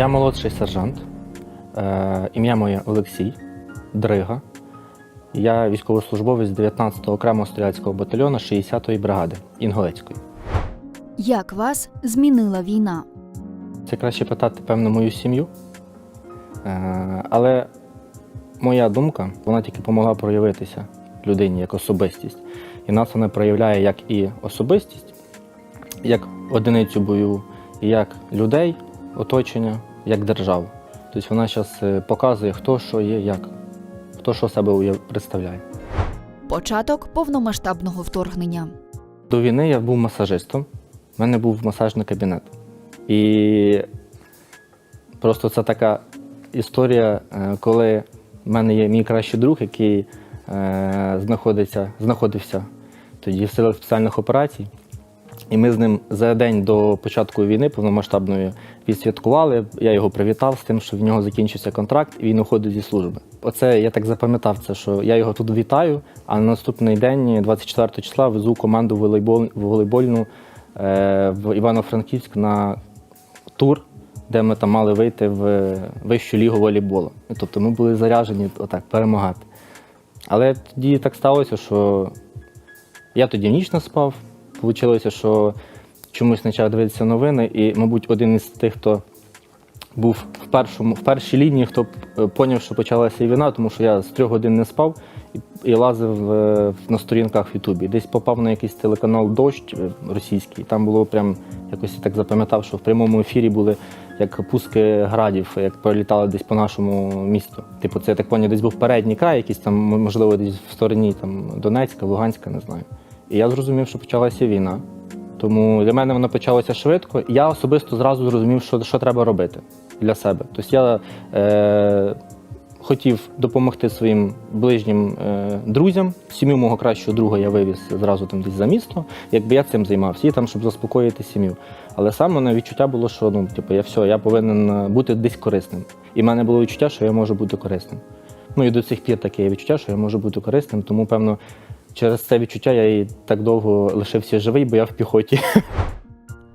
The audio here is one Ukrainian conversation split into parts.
Я молодший сержант. Е, ім'я моє Олексій Дрига. Я військовослужбовець 19-го окремого стрілецького батальйону 60-ї бригади Інголецької. Як вас змінила війна? Це краще питати, певно, мою сім'ю. Е, але моя думка, вона тільки допомогла проявитися людині як особистість. І нас вона проявляє як і особистість, як одиницю бою, і як людей, оточення, як державу. Тобто вона зараз показує, хто що є, як, хто що себе представляє. Початок повномасштабного вторгнення. До війни я був масажистом. У мене був масажний кабінет. І просто це така історія, е, коли в мене є мій кращий друг, який е, знаходиться, знаходився тоді в силах спеціальних операцій. І ми з ним за день до початку війни повномасштабної відсвяткували. Я його привітав з тим, що в нього закінчився контракт, і він уходить зі служби. Оце я так запам'ятав це, що я його тут вітаю. А на наступний день, 24 числа, везу команду волейбол, волейбольну е, в Івано-Франківськ на тур, де ми там мали вийти в вищу лігу волейболу. Тобто ми були заряжені отак перемагати. Але тоді так сталося, що я тоді ніч не спав. Получилося, що чомусь почав дивитися новини, і, мабуть, один із тих, хто був в, першому, в першій лінії, хто е, поняв, що почалася війна, тому що я з трьох годин не спав і, і лазив е, на сторінках в Ютубі. Десь попав на якийсь телеканал Дощ е, російський. Там було прям якось так запам'ятав, що в прямому ефірі були як пуски градів, як пролітали десь по нашому місту. Типу, це я так поняв, десь був передній край, якийсь там, можливо, десь в стороні там, Донецька, Луганська, не знаю. І я зрозумів, що почалася війна. Тому для мене воно почалося швидко. Я особисто зразу зрозумів, що, що треба робити для себе. Тобто я е, хотів допомогти своїм ближнім е, друзям. Сім'ю мого кращого друга я вивіз зразу там десь за місто, якби я цим займався, і там, щоб заспокоїти сім'ю. Але саме мене відчуття було, що ну, типу, я все, я повинен е, бути десь корисним. І в мене було відчуття, що я можу бути корисним. Ну і до цих пір таке відчуття, що я можу бути корисним, тому, певно, через це відчуття я і так довго лишився живий, бо я в піхоті.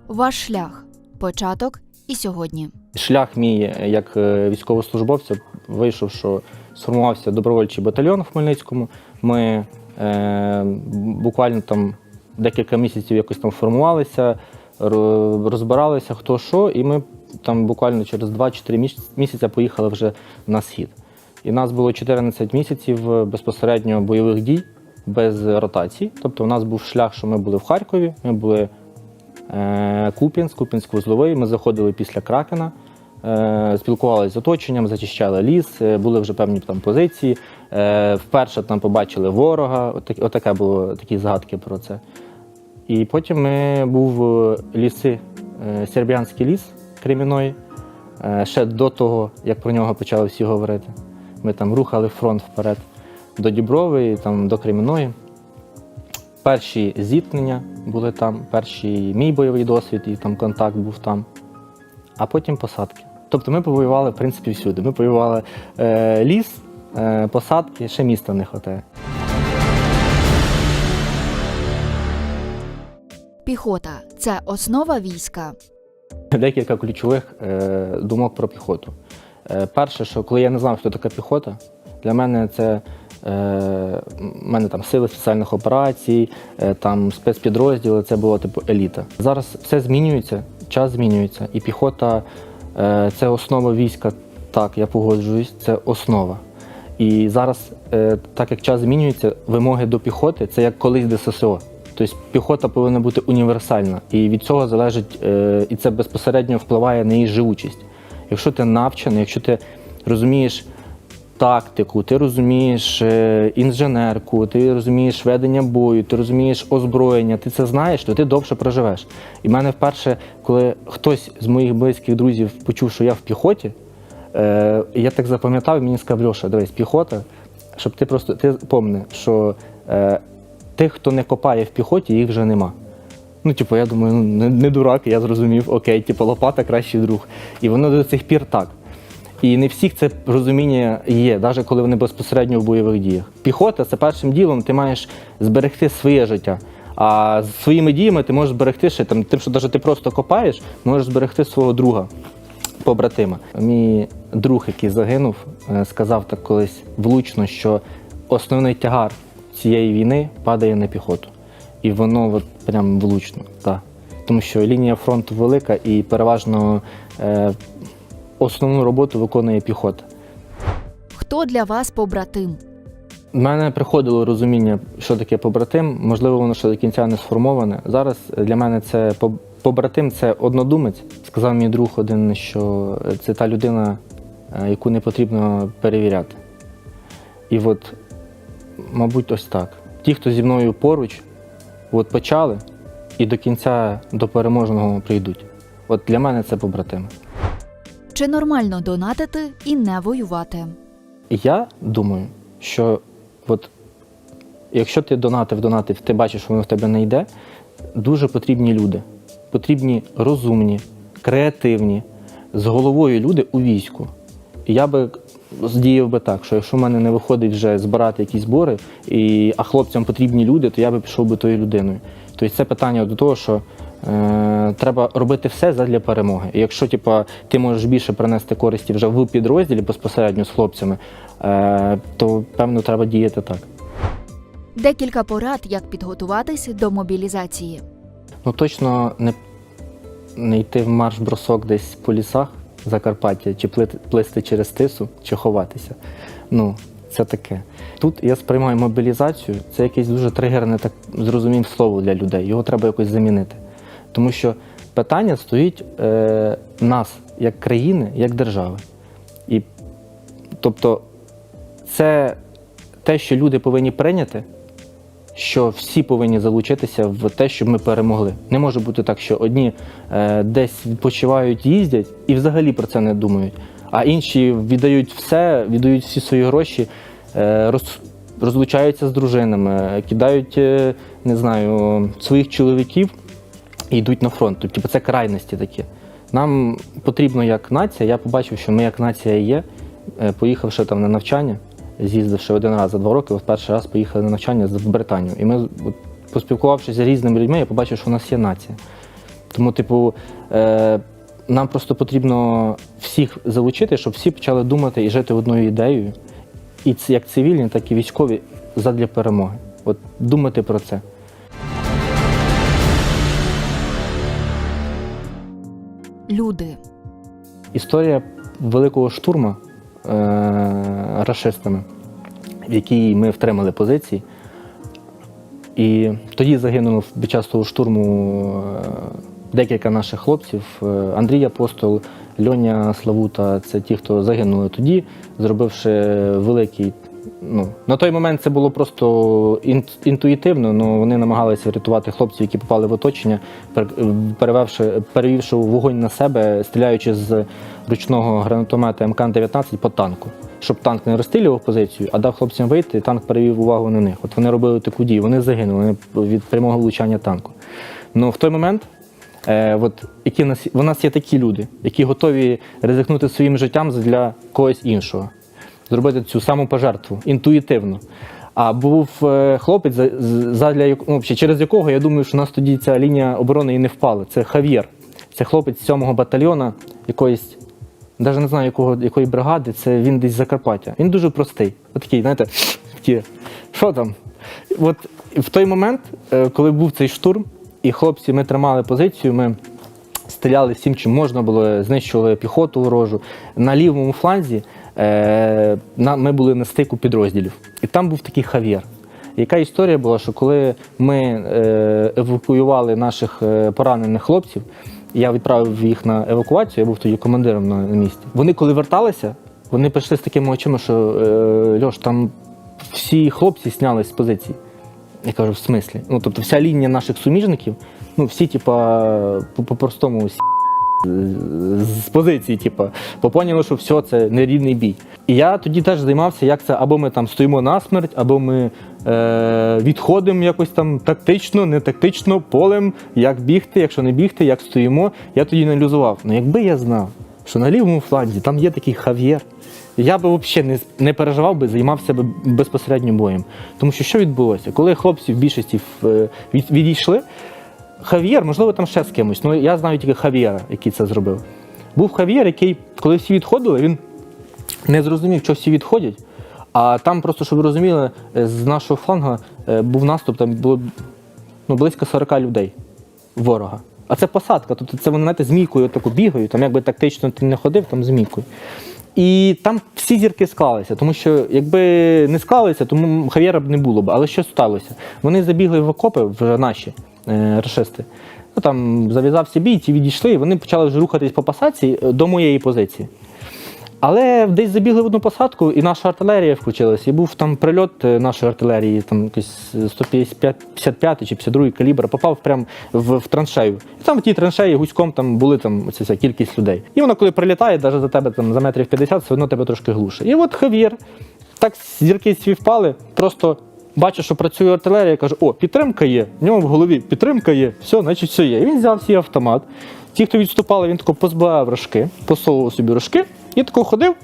Ваш шлях. Початок і сьогодні. Шлях мій як е, військовослужбовця вийшов, що сформувався добровольчий батальйон в Хмельницькому. Ми е, буквально там декілька місяців якось там формувалися, розбиралися хто що, і ми там буквально через 2-4 міс- місяці поїхали вже на схід. І нас було 14 місяців е, безпосередньо бойових дій без ротацій. Тобто у нас був шлях, що ми були в Харкові, ми були е, Куп'янськ, Куп'янськ-Вузловий. Ми заходили після Кракена, е, спілкувалися з оточенням, зачищали ліс, е, були вже певні там позиції. Е, вперше там побачили ворога. Отак, отаке було такі згадки про це. І потім ми був е, ліси, е, Серб'янський ліс Креміної. Е, ще до того, як про нього почали всі говорити. Ми там рухали фронт вперед до Діброви, там до Креміної. Перші зіткнення були там, перший мій бойовий досвід, і там контакт був там, а потім посадки. Тобто ми повоювали, в принципі, всюди. Ми повоювали е, ліс, е, посадки, ще міста не вистачає. Піхота це основа війська. Декілька ключових е, думок про піхоту. Е, перше, що коли я не знав, що таке піхота, для мене це е, в мене там сили спеціальних операцій, е, там спецпідрозділи, це було типу еліта. Зараз все змінюється, час змінюється, і піхота е, це основа війська. Так, я погоджуюсь, це основа. І зараз, е, так як час змінюється, вимоги до піхоти це як колись ДССО. Тобто піхота повинна бути універсальна, і від цього залежить, е, і це безпосередньо впливає на її живучість. Якщо ти навчений, якщо ти розумієш тактику, ти розумієш е, інженерку, ти розумієш ведення бою, ти розумієш озброєння, ти це знаєш, то ти довше проживеш. І в мене вперше, коли хтось з моїх близьких друзів почув, що я в піхоті, е, я так запам'ятав, мені сказав, Льоша, дивись, піхота, щоб ти просто ти помни, що е, тих, хто не копає в піхоті, їх вже нема. Ну, типу, я думаю, ну не, не дурак, я зрозумів, окей, типу, лопата кращий друг. І воно до цих пір так. І не всіх це розуміння є, навіть коли вони безпосередньо в бойових діях. Піхота це першим ділом ти маєш зберегти своє життя. А з своїми діями ти можеш зберегти ще там, тим, що навіть ти просто копаєш, можеш зберегти свого друга. побратима. Мій друг, який загинув, е, сказав так колись влучно, що основний тягар цієї війни падає на піхоту. І воно от прям влучно. Так. Тому що лінія фронту велика і переважно е, основну роботу виконує піхота. Хто для вас побратим? У мене приходило розуміння, що таке побратим. Можливо, воно ще до кінця не сформоване. Зараз для мене це побратим це однодумець. Сказав мій друг один, що це та людина, е, яку не потрібно перевіряти. І от, мабуть, ось так. Ті, хто зі мною поруч, от почали і до кінця до переможного прийдуть. От для мене це побратими. Чи нормально донатити і не воювати? Я думаю, що от, якщо ти донатив, донатив, ти бачиш, що воно в тебе не йде, дуже потрібні люди. Потрібні розумні, креативні, з головою люди у війську. Я би здіяв би так, що якщо в мене не виходить вже збирати якісь збори, і, а хлопцям потрібні люди, то я би пішов би тою людиною. Тобто це питання до того, що треба робити все задля перемоги. І якщо типа, ти можеш більше принести користі вже в підрозділі безпосередньо з хлопцями, е, то певно треба діяти так. Декілька порад, як підготуватись до мобілізації. Ну точно не, не йти в марш-бросок десь по лісах Закарпаття, чи плисти через тису, чи ховатися. Ну, це таке. Тут я сприймаю мобілізацію, це якесь дуже тригерне, так зрозумів слово для людей. Його треба якось замінити. Тому що питання стоїть е, нас як країни, як держави. І, тобто, це те, що люди повинні прийняти, що всі повинні залучитися в те, щоб ми перемогли. Не може бути так, що одні е, десь відпочивають, їздять і взагалі про це не думають, а інші віддають все, віддають всі свої гроші, е, роз, розлучаються з дружинами, кидають, е, не знаю, своїх чоловіків і йдуть на фронт. Тобто це крайності такі. Нам потрібно як нація, я побачив, що ми як нація є, е, поїхавши там на навчання, з'їздивши один раз за два роки, от перший раз поїхали на навчання в Британію. І ми, поспілкувавшись з різними людьми, я побачив, що у нас є нація. Тому, типу, е, нам просто потрібно всіх залучити, щоб всі почали думати і жити одною ідеєю. І як цивільні, так і військові задля перемоги. От думати про це. Люди. Історія великого штурму е, рашистами, в якій ми втримали позиції. І тоді загинуло під час того штурму е, декілька наших хлопців. Е, Андрій Апостол, Льоня Славута це ті, хто загинули тоді, зробивши великий. Ну, на той момент це було просто інтуїтивно, але вони намагалися врятувати хлопців, які попали в оточення, пер- перевевши, перевівши вогонь на себе, стріляючи з ручного гранатомета МК-19 по танку. Щоб танк не розстрілював позицію, а дав хлопцям вийти, і танк перевів увагу на них. От вони робили таку дію, вони загинули від прямого влучання танку. Ну в той момент Е, от, які в нас є такі люди, які готові ризикнути своїм життям для когось іншого, зробити цю саму пожертву інтуїтивно. А був е, хлопець, задля, ну, через якого я думаю, що у нас тоді ця лінія оборони і не впала. Це Хав'єр. Це хлопець 7-го батальйона якоїсь, навіть не знаю якого, якої бригади, це він десь з Закарпаття. Він дуже простий. От такий, знаєте, що там? От в той момент, е, коли був цей штурм, і хлопці, ми тримали позицію, ми стріляли всім, чим можна було, знищували піхоту ворожу. На лівому фланзі е, ми були на стику підрозділів. І там був такий хав'єр. Яка історія була, що коли ми е, евакуювали наших е, поранених хлопців, я відправив їх на евакуацію, я був тоді командиром на, місці. Вони, коли верталися, вони прийшли з такими очима, що Льош, там всі хлопці знялись з позиції. Я кажу, в смислі? Ну, тобто вся лінія наших суміжників, ну, всі, типа, по- по-простому всі з позиції, типа, бо поняли, що все, це нерівний бій. І я тоді теж займався, як це або ми там стоїмо насмерть, або ми е, відходимо якось там тактично, не тактично, полем, як бігти, якщо не бігти, як стоїмо. Я тоді аналізував. Ну, якби я знав, що на лівому фланзі там є такий хав'єр, я би взагалі не, не переживав би, займався би безпосередньо боєм. Тому що що відбулося? Коли хлопці в більшості е, від, відійшли, Хав'єр, можливо, там ще з кимось. Ну я знаю тільки Хав'єра, який це зробив. Був Хав'єр, який, коли всі відходили, він не зрозумів, що всі відходять. А там, просто, щоб ви розуміли, е, з нашого флангу е, був наступ, там було ну, близько 40 людей ворога. А це посадка, тобто це вони знаєте, змійкою таку бігають, там якби тактично ти не ходив, там змійкою. І там всі зірки склалися, тому що якби не склалися, тому Хав'єра б не було б. Але що сталося? Вони забігли в окопи вже наші рашисти. Ну там зав'язався бій, ті відійшли, і вони почали вже рухатись по пасаці е, до моєї позиції. Але десь забігли в одну посадку, і наша артилерія включилася. І був там прильот е, нашої артилерії, там якийсь 155 чи 52 калібр, попав прямо в, в траншею. І там в тій траншеї гуськом там були там оця вся кількість людей. І вона, коли прилітає, навіть за тебе там за метрів 50, все одно тебе трошки глуше. І от Хав'єр, так зірки свій впали, просто бачу, що працює артилерія, каже: о, підтримка є. В нього в голові підтримка є, все, значить, все є. І він взяв свій автомат. Ті, хто відступали, він тако позбавив рожки, посовував собі рожки і тако ходив.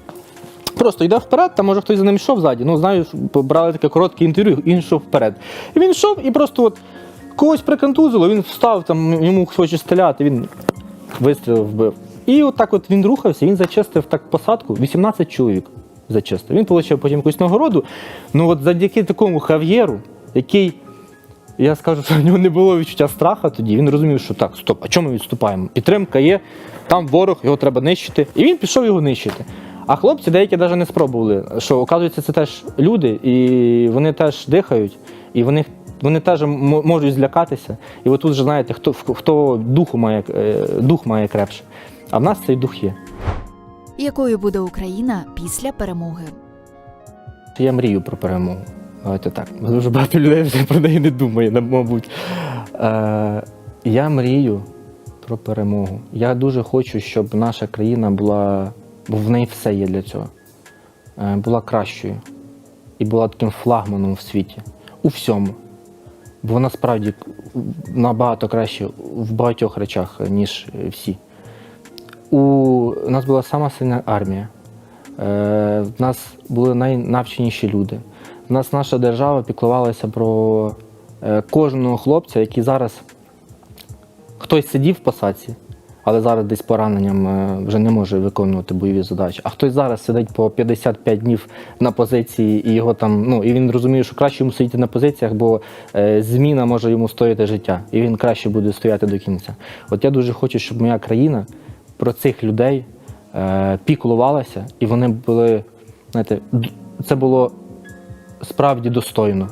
Просто йде вперед, там може хтось за ним йшов ззаді. Ну, знаю, брали таке коротке інтерв'ю, він йшов вперед. І він йшов і просто от когось приконтузило, він встав, там йому хоче стріляти, він вистрілив, вбив. І от от він рухався, він зачистив так посадку, 18 чоловік зачистив. Він отримав потім якусь нагороду. Ну от завдяки такому хав'єру, який, я скажу, що нього не було відчуття страха тоді, він розумів, що так, стоп, а чому ми відступаємо? Підтримка є, там ворог, його треба нищити. І він пішов його нищити. А хлопці деякі навіть не спробували. Що, оказується, це теж люди, і вони теж дихають, і вони, вони теж можуть злякатися. І от тут вже знаєте, хто, хто духу має, е, дух має крепше. А в нас цей дух є. Якою буде Україна після перемоги? Я мрію про перемогу. Давайте так. Дуже багато людей вже про неї не думає, мабуть. Е, я мрію про перемогу. Я дуже хочу, щоб наша країна була, бо в неї все є для цього. Е, була кращою і була таким флагманом в світі. У всьому. Бо вона справді набагато краще в багатьох речах, ніж всі. У у нас була сама сильна армія. Е, в нас були найнавченіші люди. В нас наша держава піклувалася про е, кожного хлопця, який зараз хтось сидів в посадці, але зараз десь пораненням е, вже не може виконувати бойові задачі. А хтось зараз сидить по 55 днів на позиції, і його там, ну і він розуміє, що краще йому сидіти на позиціях, бо е, зміна може йому стоїти життя, і він краще буде стояти до кінця. От я дуже хочу, щоб моя країна про цих людей е, піклувалася, і вони були, знаєте, це було справді достойно.